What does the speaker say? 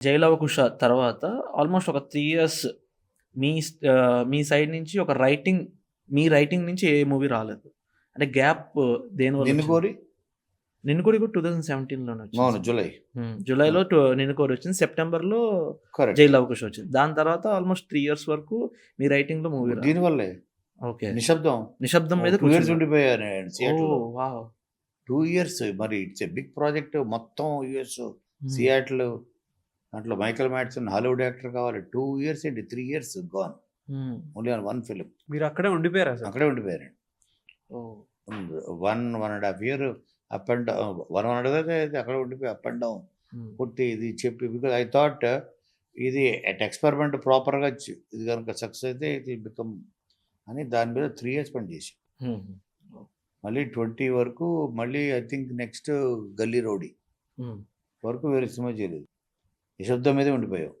జైలవకుశ తర్వాత ఆల్మోస్ట్ ఒక three years మీ మీ సైడ్ నుంచి ఒక రైటింగ్ మీ రైటింగ్ నుంచి ఏ మూవీ రాలేదు. అంటే గ్యాప్ దేనివల్ల నిన్ను వచ్చింది? కోరి 'నిన్ను కోరి' కూడా 2017లోనే వచ్చింది. జూలై. జూలైలో టు 'నిన్ను కోరి' వచ్చింది. సెప్టెంబర్‌లో 'జైలవకుశ' వచ్చింది. దాని తర్వాత ఆల్మోస్ట్ 3 ఇయర్స్ వరకు మీ రైటింగ్‌లో మూవీ రాలేదు. దీనివల్లే ఓకే. నిశ్శబ్దం నిశ్శబ్దం మీద టూ ఇయర్స్ కూర్చున్నారు. ఉండిపోయా నేను సియాటిల్లో ఓహ్! వావ్! టూ ఇయర్స్ మరి ఇట్స్ బిగ్ ప్రాజెక్ట్ మొత్తం యుఎస్. సియాటిల్ దాంట్లో మైకల్ మ్యాట్సన్ హాలీవుడ్ యాక్టర్ కావాలి. టూ ఇయర్స్ ఏంటి? Three years gone. Only on one film. మీరు అక్కడే ఉండిపోయారా అక్కడే ఉండిపోయారు ఓహ్! One one and half year up and down one one and అయితే అక్కడ ఉండిపోయి అప్ అండ్ డౌన్. కొట్టి ఇది చెప్పి బికాజ్ ఐ థాట్ ఇది అట్ ఎక్స్పెరిమెంట్ ప్రాపర్గా ఇది కనుక సక్సెస్ అయితే ఇది బికమ్ అని దాని మీద త్రీ ఇయర్స్ పని చేసి. మళ్ళీ ట్వంటీ వరకు మళ్ళీ I think next Gully Rowdy. వరకు వేరే సినిమా చేయలేదు. నిశ్శబ్దం మీదే ఉండిపోయావు.